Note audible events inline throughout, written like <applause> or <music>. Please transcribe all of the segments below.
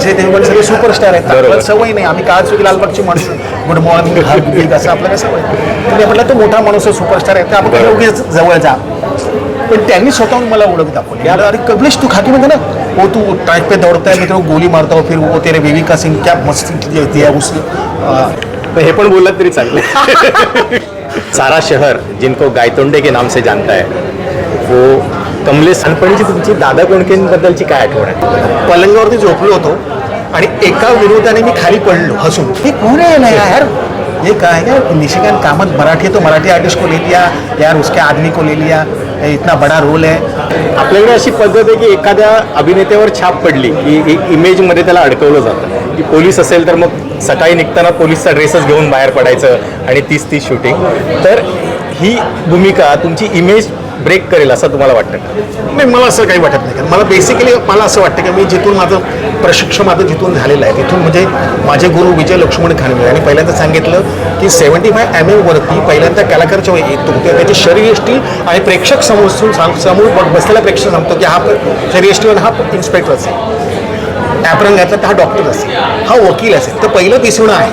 अक्षय देवगण सगळे सुपरस्टार आहेत. आपल्याला सवय नाही. आम्ही काळ चुकी लालबागची माणसं. गुड मॉर्निंग हार गुड असं आपल्याला सवय तुम्ही म्हटलं तो मोठा माणूस आहे सुपरस्टार आहे. तर आपण उगीच जवळ जा. पण त्यांनी स्वतःहून मला ओळख दाखवली. यार अरे कबलेश तू खाकी म्हणते ना? हो तू ट्रॅक पे दौड़ता है मैं तेरे को गोली मारता हूँ फिर वो तेरे बेबी का सिंग क्या मस्ती होती है उस हे पण बोलत तरी चालेल <laughs> सारा शहर जिनको गायतोंडे के नाम से जानता है वो कमलेश लहानपणीची तुमची दादा कोणकेंबद्दलची काय आठवण आहे? पलंगावरती झोपलो होतो आणि एका विरोधाने मी खाली पडलो हसून. हे कोण आहे ना यार? ये क्या है यार निशिकांत कामत मराठी है तो मराठी आर्टिस्ट को ले लिया यार उसके आदमी को ले लिया ये इतना बड़ा रोल है. आपल्याकडे अशी पद्धत आहे की एखाद्या अभिनेत्यावर छाप पडली की एक इमेजमध्ये त्याला अडकवलं जातं. की पोलीस असेल तर मग सकाळी निघताना पोलीसचा ड्रेसच घेऊन बाहेर पडायचं आणि तीस तीस शूटिंग तर ही भूमिका तुमची इमेज ब्रेक करेल असं तुम्हाला वाटतं का? नाही मला असं काही वाटत नाही. कारण मला बेसिकली मला असं वाटतं की मी जिथून माझं प्रशिक्षण माझं जिथून झालेलं आहे तिथून म्हणजे माझे गुरु विजय लक्ष्मण खानवे आणि पहिल्यांदा सांगितलं की सेव्हन्टी फाय एम एवरती पहिल्यांदा कलाकारच्या येतो ते त्याची शरीरयष्टी आणि प्रेक्षक समोर सांग- समोर बसलेला प्रेक्षक सांगतो की हा शरीरयष्टी हा इन्स्पेक्टर असेल. ॲप्रन घातला तर हा डॉक्टर असेल. हा वकील असेल. तर पहिलं दिसणं आहे.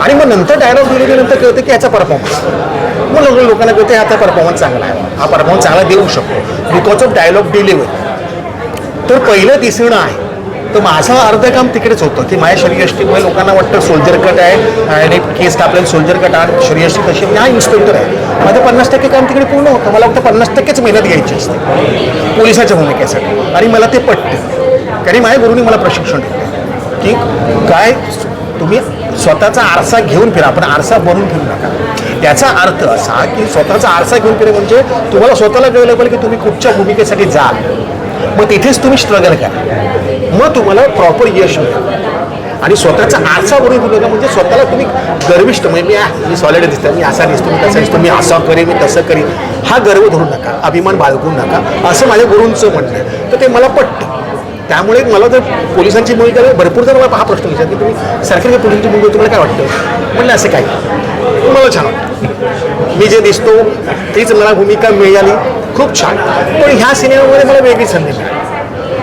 आणि मग नंतर डायलॉग दिल्यानंतर कळतं की याचा परफॉर्मन्स मग लोकांना कळतं याचा परफॉर्मन्स चांगला आहे. हा परफॉर्मन्स चांगला देऊ शकतो. बिकॉज ऑफ डायलॉग डिलिव्हरी तर पहिलं दिसणं आहे. तर माझं अर्ध काम तिकडेच होतं. की माझ्या शरीरष्टीमुळे लोकांना वाटतं सोल्जर कट आहे आणि केस कापल्याला सोल्जर कट आणि शरीरष्टी कशी मी हा इन्स्पेक्टर आहे. माझं पन्नास टक्के काम तिकडे पूर्ण होतं. मला फक्त पन्नास टक्केच मेहनत घ्यायची असते. पोलिसाच्या भूमिकेसाठी. आणि मला ते पटते. कारण माझ्या गुरुनी मला प्रशिक्षण दिलं. की काय तुम्ही स्वतःचा आरसा घेऊन फिरा पण आरसा बनून फिरू नका. त्याचा अर्थ असा की स्वतःचा आरसा घेऊन फिरा म्हणजे तुम्हाला स्वतःला कळलं पाहिजे की तुम्ही कुठच्या भूमिकेसाठी जा मग तिथेच तुम्ही स्ट्रगल करा. मग तुम्हाला प्रॉपर यश मिळेल. आणि स्वतःचा आरसा बनून फिरू नका म्हणजे स्वतःला तुम्ही गर्विष्ट म्हणजे मी मी सॉलिड दिसतो मी असा दिसतो मी तसा दिसतो मी असं करेन मी तसं करीन. हा गर्व धरू नका अभिमान बाळगू नका. असं माझ्या गुरूंचं म्हणणं आहे. तर ते मला पटतं. त्यामुळे मला जर पोलिसांची भूमिका भरपूर जर मला हा प्रश्न विचार की तुम्ही सरकारी पोलिसांची भूमिका तुम्हाला काय वाटतं? म्हणलं असं काय? मला छान मी जे दिसतो तीच मला भूमिका मिळाली. खूप छान. पण ह्या सिनेमामध्ये मला वेगळी संधी मिळाली.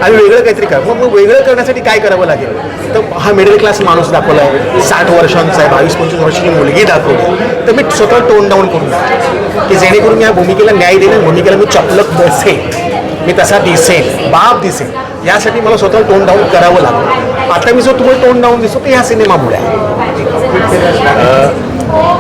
आणि वेगळं काहीतरी कर. मग मग वेगळं करण्यासाठी काय करावं लागेल? तर हा मिडल क्लास माणूस दाखवला आहे. साठ वर्षांचा आहे बावीस पंचवीस वर्षाची मुलगी दाखवली. तर मी स्वतः टोन डाऊन करून की जेणेकरून या भूमिकेला न्याय देईल भूमिकेला मी चपलक बसेल. मी तसा दिसेल. बाप दिसेल. यासाठी मला स्वतः टोन डाऊन करावं लागलं. आता मी जो तुम्हाला टोन डाऊन दिसतो ते ह्या सिनेमामुळे आहे.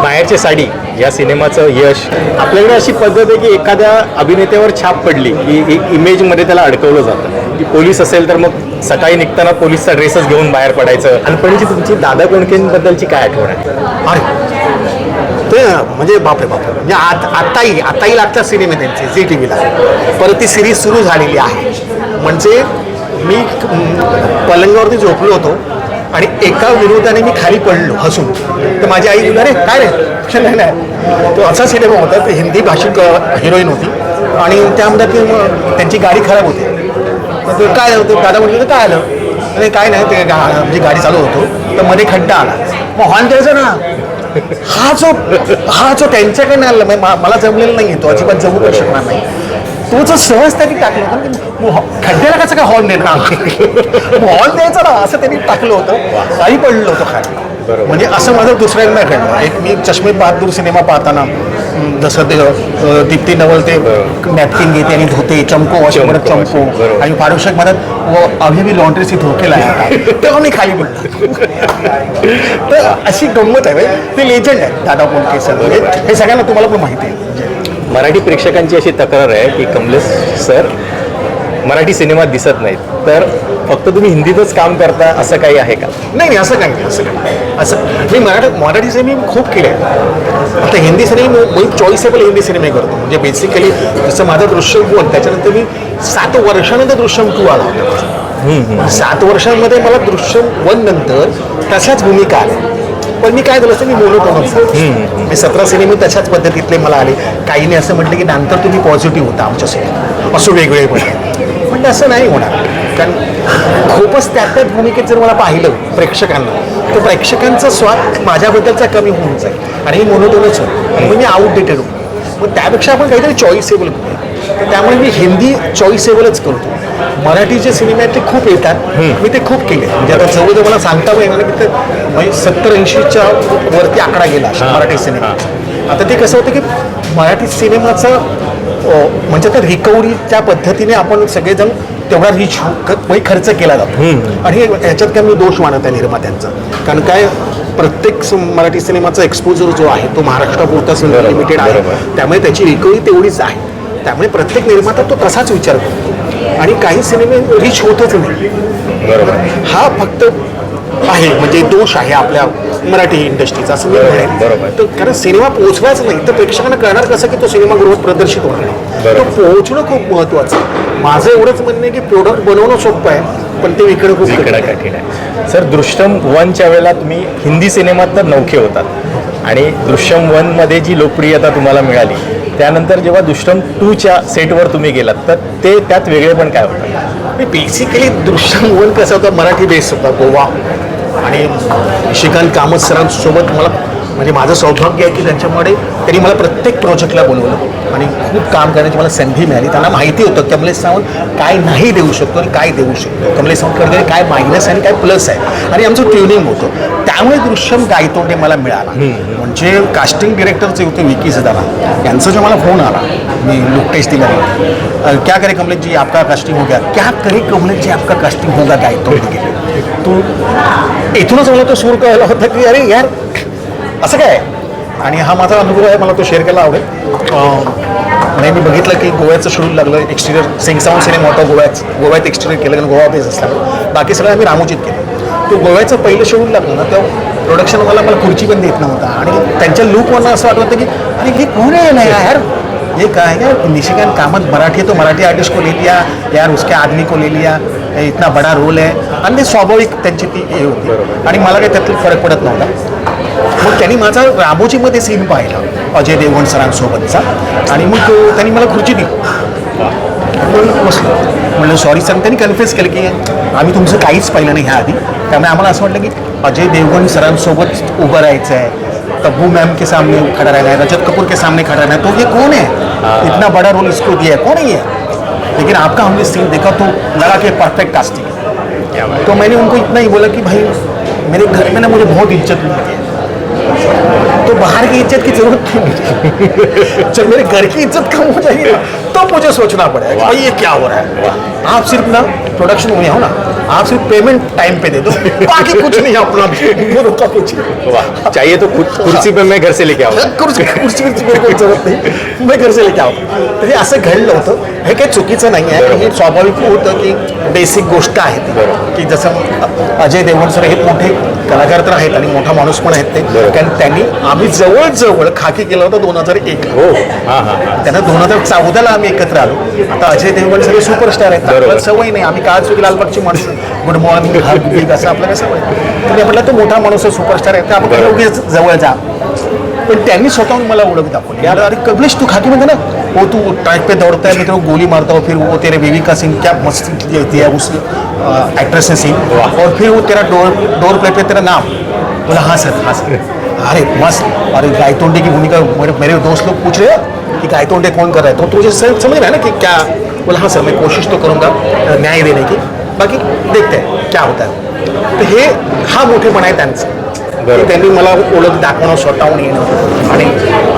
बाहेरची साडी या सिनेमाचं यश. आपल्याकडे अशी पद्धत आहे की एखाद्या अभिनेत्यावर छाप पडली की एक इमेजमध्ये त्याला अडकवलं जातं. की पोलीस असेल तर मग सकाळी निघताना पोलीसचा ड्रेसच घेऊन बाहेर पडायचं. लहानपणीची तुमची दादा कोणकेंबद्दलची काय आठवण आहे? अरे ते म्हणजे बापरे बापरे. म्हणजे आत आताही आताही लागतात सिनेमे त्यांचे झी टी व्हीला. परत ती सिरीज सुरू झालेली आहे. म्हणजे मी पलंगावरती झोपलो होतो आणि एका विरोधाने मी खाली पडलो हसून. तर माझी आई अरे काय रे? नाही नाही तो असा सिनेमा होता ते हिंदी भाषिक हिरोईन होती आणि त्यामध्ये ती मग त्यांची गाडी खराब होती. तर ते काय होतं दादा म्हटलं तर काय आलं अरे काय नाही ते गा म्हणजे गाडी चालू होतो तर मध्ये खड्डा आला. मग हॉर्न द्यायचा ना? हा जो हा जो त्यांच्याकडे आला म्हणजे मा- मला जमलेला नाही तो अजिबात जमू पण शकणार नाही. तो जो सहज त्यांनी टाकलं होतं. खड्ड्याला कसं काय हॉर्न देणार? हॉर्न द्यायचा ना असं त्यांनी टाकलं होतं. काही पडलो होतो खाली. म्हणजे असं माझं दुसऱ्यांदा घडलं. एक मी चष्मे बहादूर सिनेमा पाहताना जसं ते दीप्ती नवल ते नॅपकिन घेते आणि धुते चमको असे म्हणत चमको. आणि फारुषक म्हणत अभी भी लॉन्ड्री से धोके लाया तेव्हा मी खाली पडलो. तर अशी गंमत आहे ते लेजंड आहे दादा कोणते म्हणजे हे सगळ्यांना तुम्हाला पण माहिती आहे. मराठी प्रेक्षकांची अशी तक्रार आहे की कमलेश सर मराठी सिनेमात दिसत नाहीत. तर फक्त तुम्ही हिंदीतच काम करता असं काही आहे का? नाही नाही असं काही नाही असं काही नाही. असं मी मराठी मराठी सिनेमे खूप केले आता हिंदी सिनेमे मी चॉईसेबल हिंदी सिनेमे करतो. म्हणजे बेसिकली जसं माझं दृश्यम वन त्याच्यानंतर मी सात वर्षानंतर दृश्यम टू आला होता. सात वर्षांमध्ये मला दृश्यम वन नंतर तशाच भूमिका आल्या. पण मी काय झालं असतं मी मोनोटोनच मी सतरा सिनेमे तशाच पद्धतीतले मला आले. काहीने असं म्हटलं की नंतर तुम्ही पॉझिटिव्ह होता आमच्या सिनेमात असं वेगवेगळे पण म्हणजे असं नाही होणार. कारण खूपच त्या त्याच भूमिकेत जर मला पाहिलं प्रेक्षकांना तर प्रेक्षकांचा स्वाद माझ्याबद्दलचा कमी होऊन जाईल. आणि मी मोनोटोनच होईल. आणि मग मी आउटडेटेड होईल. मग त्यापेक्षा आपण काहीतरी चॉईसेबल करूया. तर त्यामुळे मी हिंदी चॉईसेबलच करतो. मराठी जे सिनेमे आहेत ते खूप येतात. मी ते खूप केले. म्हणजे आता जवळजवळ मला सांगता पण येणार की ते म्हणजे सत्तर ऐंशीच्या वरती आकडा गेला मराठी सिनेमा आता ते कसं होतं की मराठी सिनेमाचं म्हणजे त्या रिकव्हरीच्या पद्धतीने आपण सगळेजण तेवढा रिच म्हणजे खर्च केला जातो. आणि याच्यात काय मी दोष मानत आहे निर्मात्यांचा. कारण काय प्रत्येक मराठी सिनेमाचा एक्सपोजर जो आहे तो महाराष्ट्रापुरता लिमिटेड आहे. त्यामुळे त्याची रिकव्हरी तेवढीच आहे. त्यामुळे प्रत्येक निर्माता तो तसाच विचार करतो. आणि काही सिनेमे रिच होतच नाही. बरोबर. हा फक्त आहे म्हणजे दोष आहे आपल्या मराठी इंडस्ट्रीचा असं मी म्हणेन. बरोबर. तर कारण सिनेमा पोहोचवाच नाही तर प्रेक्षकांना कळणार कसं की तो सिनेमा गृहात प्रदर्शित होणार नाही. तो बरोबर. पोहोचणं खूप महत्त्वाचं आहे. माझं एवढंच म्हणणं आहे की प्रोडक्ट बनवणं सोपं आहे पण ते विकणं खूप कठीण इकडं आहे. कठीण आहे. सर दृश्यम वनच्या वेळेला तुम्ही हिंदी सिनेमात तर नौखे होतात. आणि दृश्यम वनमध्ये जी लोकप्रियता तुम्हाला मिळाली त्यानंतर जेव्हा दुष्टम टूच्या सेटवर तुम्ही गेलात तर ते त्यात वेगळे पण काय होतं बेसिकली दृश्यम वन कसं होतं मराठी बेस होता गोवा. आणि श्रीकांत कामत सरांसोबत मला म्हणजे माझं सौभाग्य आहे की त्यांच्यामुळे त्यांनी मला प्रत्येक प्रोजेक्टला बोलवलं. आणि खूप काम करण्याची मला संधी मिळाली. त्यांना माहिती होतं कमलेश सावंत काय नाही देऊ शकतो आणि काय देऊ शकतो. कमलेश सावंतकडे काय मायनस आहे आणि काय प्लस आहे. आणि आमचं ट्युनिंग होतं. त्यामुळे दृश्यम गायतोंडे मला मिळाला. म्हणजे कास्टिंग डिरेक्टरचे होते विकी सदाना यांचा जो मला फोन आला मी लुक टेस्ट दिला क्या करे कमलेश जी आपका कास्टिंग हो गया. क्या करे कमलेश जी आपका कास्टिंग होगा गायतोंडे लिए? तो इथूनच मला तो सूर कळला होता की अरे यार असं काय? आणि हा माझा अनुभव आहे मला तो शेअर करायला आवडेल. आणि मी बघितलं की गोव्याचं शेड्यूल लागलं एक्सटिरियर सिंग साऊंड सिनेमा होता गोव्यात गोव्यात एक्सटिरियर केलं कारण गोवा बेस असल्यामुळे बाकी सगळं आम्ही रामोजीत केलं. तो गोव्याचं पहिलं शेड्यूल लागलं ना तेव्हा प्रोडक्शनवाला मला खुर्ची पण देत नव्हता. आणि त्यांच्या लुकवरनं असं वाटत होतं की अरे हे कोण आहे ना यार? ये क्या है यार निशिकांत कामत मराठी है तो मराठी आर्टिस्ट को ले लिया यार उसके आदमी को ले लिया इतना बड़ा रोल है. आणि ते स्वाभाविक त्यांची ती हे होती. आणि मला काही त्यातला फरक पडत नव्हता. मग त्यांनी माझा रामोजीमध्ये सीन पाहिला अजय देवगण सरांसोबतचा. आणि मग तो- त्यांनी मला खुर्ची दिली. बसलो. म्हणलं सॉरी सर त्यांनी कन्फ्युज केलं की आम्ही तुमचं काहीच पाहिलं नाही ह्या आधी त्यामुळे आम्हाला असं वाटलं की अजय देवगण सरांसोबत उभं राहायचं आहे तब्बू मैम के सामने खड़ा रहना है रजत कपूर के सामने खड़ा रहना है तो ये कौन है. इतना बड़ा रोल इसको दिया है. कौन है ये? लेकिन आपका हमने सीन देखा तो लगा कि परफेक्ट कास्टिंग है. तो मैंने उनको इतना ही बोला कि भाई मेरे घर में ना मुझे बहुत इज़्ज़त मिलती है। तो बाहर की इज़्ज़त की ज़रूरत क्यों जब मेरे घर की इज़्ज़त कम हो जाएगी ना तो मुझे सोचना पड़ेगा भाई ये क्या हो रहा है? आप सिर्फ़ ना प्रोडक्शन में हो ना? आप सिर्फ़ पेमेंट टाइम पे दे दो। <laughs> बाकी कुछ नहीं अपना वो का कुछ वाह चाहिए तो कुछ कुर्सी पे मैं घर से लेके आऊँ। <laughs> कुर्सी कुर्सी मेरे को ज़रूरत नहीं। मैं घर से लेके आऊँ। तरी हे असं घडलं होतं हे काही चुकीचं नाही आहे हे स्वाभाविक होतं की बेसिक गोष्ट आहे ती. की जसं अजय देवगण सर हे मोठे कलाकार तर आहेत आणि मोठा माणूस पण आहेत ते. कारण त्यांनी आम्ही जवळजवळ खाकी केला होता दोन हजार एक. हो. हां हां हां. त्यांना दोन हजार चौदाला आम्ही एकत्र आलो. आता अजय देवगण सगळे सुपरस्टार आहेत. आपल्याला सवय नाही. आम्ही काळ चुकी लालबागची माणसं गुड मॉर्निंग बिग असं आपल्याला सवय तुम्ही म्हटलं तो मोठा माणूस सुपरस्टार आहे. तर आपण उगीच जवळ जा. पण त्यांनी स्वतःहून मला ओळख दाखवली. यार अरे कमलेश तू खाकी मध्ये ना? वो तू ट्रैक पे दौड़ता है मैं तेरे को गोली मारता हूँ फिर वो तेरे बीवी का सीन क्या मस्त दिया उस एक्ट्रेस ने सीन और फिर वो तेरा डोर डोर प्ले पे तेरा नाम। बोला हाँ सर हाँ सर अरे मस्त। अरे गायतोंडे की भूमिका मेरे मेरे दोस्त लोग पूछ रहे हैं कि गायतोंडे कौन कर रहा है। तो तुझे सर समझ रहा है ना कि क्या बोला हाँ सर मैं कोशिश तो करूँगा न्याय देने की। बाकी देखते हैं क्या होता है। तर हे हा मोठेपणा आहे त्यांचं की त्यांनी मला ओळख दाखवणं स्वतःहून येणं. आणि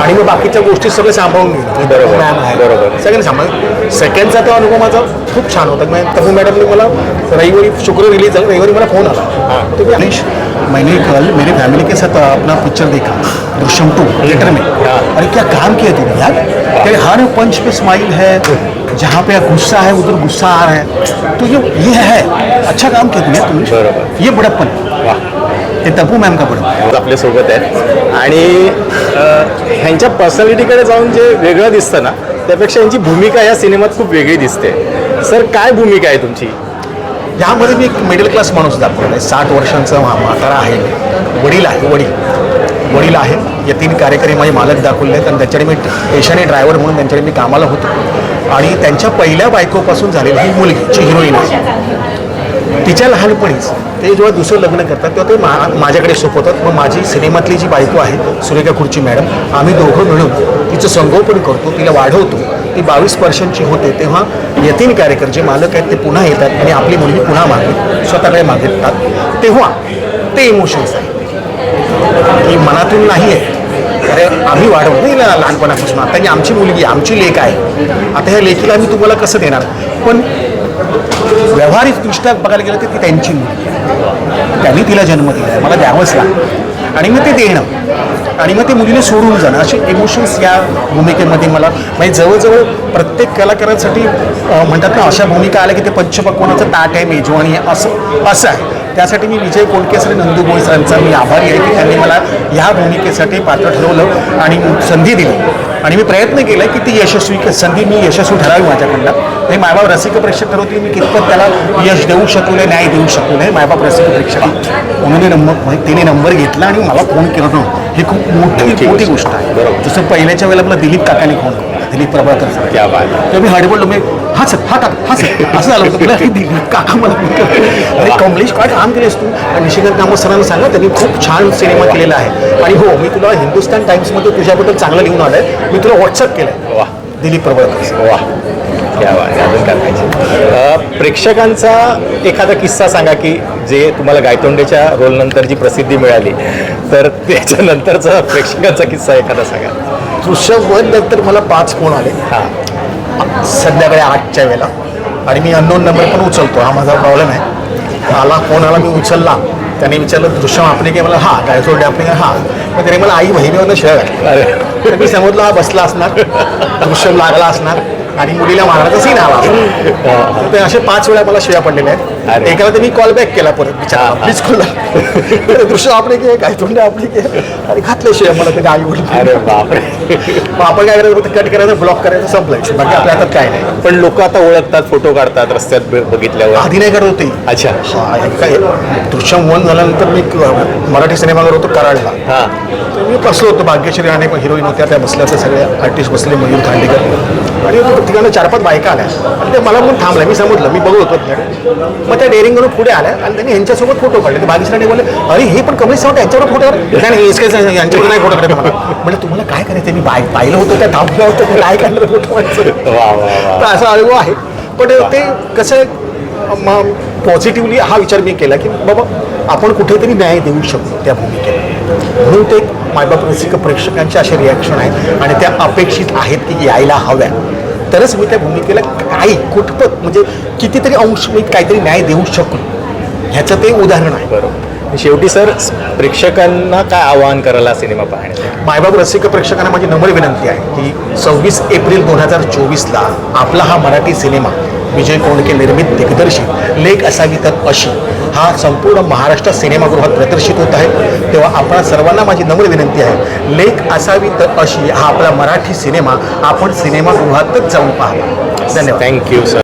आणि मग बाकीच्या गोष्टी सगळे सांभाळून घेणं. बरोबर. सगळ्यांनी सांभाळ सेकंडचा तो अनुभव माझा खूप छान होता. मैं तबू मॅडमने मला रविवारी शुक्र रिलीज झालं. रविवारी मला फोन आला. तो अनिश मैंने कल मेरी फैमिली के साथ अपना पिक्चर देखा दृश्यम टू थिएटर में. अरे क्या काम किया तूने यार? तेरे हर पंच पे स्माइल है जहाँ पे गुस्सा है उधर गुस्सा आ रहा है। तो ये ये है। अच्छा काम किया तुमने बरोबर. ये बड़प्पन। ते तबू मॅम का बडप्पन आपल्यासोबत आहेत. आणि ह्यांच्या पर्सनॅलिटीकडे जाऊन जे वेगळं दिसतं ना त्यापेक्षा यांची भूमिका या सिनेमात खूप वेगळी दिसते. सर काय भूमिका आहे तुमची? यामध्ये मी एक मिडल क्लास माणूस दाखवला आहे साठ वर्षांचा म्हातारा आहे. वडील आहे वडील. वडील आहे. या तीन कार्यकारी माझे मालक दाखवले आहेत आणि त्याच्याकडे मी पेशाने ड्रायव्हर म्हणून त्यांच्याकडे मी कामाला होतो. आणि त्यांच्या पहिल्या बायकोपासून झालेली ही मुलगी जी हिरोईन आहे. तिच्या लहानपणीच ते जेव्हा दुसरं लग्न करतात तेव्हा ते मा माझ्याकडे सोपवतात मग माझी सिनेमातली जी बायको आहे सुरेखा खुर्ची मॅडम आम्ही दोघं मिळून तिचं संगोपन करतो तिला वाढवतो. ती बावीस वर्षांची होते तेव्हा यतीन कार्यकर जे मालक आहेत ते पुन्हा येतात आणि आपली मुलगी पुन्हा मागे स्वतःकडे मागिततात तेव्हा ते इमोशन्स आहे की मनातून नाही आहे. अरे आम्ही वाढवलं नाही ना लहानपणापासून. आता ही आमची मुलगी आमची लेख आहे. आता ह्या लेखीला मी तुम्हाला कसं देणार? पण व्यवहारिक दृष्ट्या बघायला गेलं तर ती त्यांची मुलगी आहे. त्यांनी तिला जन्म दिला आहे. मला द्यावंच लागतं आणि मग ते देणं. आणि मग ते मुलीने सोडून जाणं. असे इमोशन्स या भूमिकेमध्ये मला म्हणजे जवळजवळ प्रत्येक कलाकारांसाठी म्हणतात ना अशा भूमिका आल्या की ते पंचपक्वानाचं ताट आहे मेजवानी आहे असं असं आहे. त्यासाठी मी विजय कोणकेस आणि नंदू बोळ सरांचा मी आभारी आहे की त्यांनी मला ह्या भूमिकेसाठी पात्र ठरवलं आणि संधी दिली. आणि मी प्रयत्न केला की ती यशस्वी संधी मी यशस्वी ठरावी माझ्याकडनं. हे मायबाप रसिक प्रेक्षक ठरवतील मी कितपत त्याला यश देऊ शकले न्याय देऊ शकले मायबाप रसिक प्रेक्षक. म्हणून नंबर म्हणजे तिने नंबर घेतला आणि मला फोन केला नव्हतं ही खूप मोठी मोठी गोष्ट आहे. बरोबर. जसं पहिल्याच्या वेळेला मला दिलीप काकाने फोन केला. दिलीप प्रभाकर सर. मी हडबडलो मी हा सर हा काका हा सर. असं झालं होतं. मला दिलीप काका मला. अरे कमलेश काय काम केलेस तू? आणि निशिकांत कामत सरांना सांगा त्यांनी खूप छान सिनेमा केलेला आहे. आणि हो मी तुला हिंदुस्तान टाइम्समध्ये तुझ्याबद्दल चांगलं लिहून आलं आहे मी तुला व्हॉट्सअप केलं वा. दिलीप प्रभाकर वा. आहे. अजून काय पाहिजे? प्रेक्षकांचा एखादा किस्सा सांगा की जे तुम्हाला गायतोंडेच्या रोलनंतर जी प्रसिद्धी मिळाली तर त्याच्यानंतरचा प्रेक्षकांचा किस्सा एखादा सांगा. वन नंतर मला पाच फोन आले. हां. संध्याकाळी आठच्या वेळेला. आणि मी अननोन नंबर पण उचलतो. हा माझा प्रॉब्लेम आहे. आला फोन आला मी उचलला. त्याने विचारलं दृश्यम आपले की मला हा काय सोडले आपले का हा. मग त्याने मला आई बहिणीवरनं शिळ घातली. अरे. मी समजलो हा बसला असणार. दृश्यम लागला असणार. आणि मुलीला मारण्याचा सीन आला असणार. तर असे पाच वेळा मला शिळ्या पडलेल्या आहेत. अरे. एकाला तर मी कॉल बॅक केला परत हा. प्लीज खोला दृश्य आपले की काय तोंड आपली की आणि घातले शिळ्या मला त्याच्या आई वडील. अरे बापरे. मग आपण काय करायचं? कट करायचं ब्लॉक करायचं संपलं बाकी आपल्या हातात काय नाही. पण लोक आता ओळखतात फोटो काढतात रस्त्यात ब- बघितल्यावर. आधी नाही करत होते. अच्छा. हा हे काय दृश्यम वन झाल्यानंतर मी मराठी सिनेमावर होतो कराडला. हां. तर मी बसलो होतो भाग्यश्री आणि हिरोईन होत्या त्या बसल्या होत्या सगळे आर्टिस्ट बसले मयूर खांडेकर. आणि ठिकाणी चार पाच बायका आल्या. आणि ते मला म्हणून थांबल्या मी समजलं मी बघत होतो तिकडे मग त्या डेअरिंग करून पुढे आल्या आणि त्यांनी यांच्यासोबत फोटो काढले. तर बोलले अरे हे पण कमी सावट यांच्यावर फोटो काढ. नाही यांच्यावर नाही फोटो काढत. मला म्हणजे तुम्हाला काय करायचं? मी बाय पाहिलं होतं त्या थांबलं होतं काय काढलं फोटो तर असा अनुभव आहे. पण ते कसं मग पॉझिटिव्हली हा विचार मी केला की बाबा आपण कुठेतरी न्याय देऊ शकतो त्या भूमिकेला. म्हणून ते मायबाप रसिक प्रेक्षकांचे असे रिॲक्शन आहेत आणि त्या अपेक्षित आहेत की यायला हव्या. तरच मी त्या भूमिकेला काही कुठपत म्हणजे कितीतरी अंश मी काहीतरी न्याय देऊ शकतो ह्याचं ते उदाहरण आहे. बरोबर. शेवटी सर प्रेक्षकांना काय आवाहन करायला सिनेमा पाहण्यासाठी? मायबाप रसिक प्रेक्षकांना माझी नम्र विनंती आहे की सव्वीस एप्रिल दोन हजार चोवीसला आपला हा मराठी सिनेमा विजय कोंडके निर्मित दिग्दर्शित लेख असावी तर अशी. हा संपूर्ण महाराष्ट्र सिनेमागृहात प्रदर्शित होत आहे. तेव्हा आपण सर्वांना माझी नम्र विनंती आहे. लेख असावी तर अशी हा आपला मराठी सिनेमा. आपण सिनेमागृहातच जाऊन पाहा धन्यवाद. Thank you sir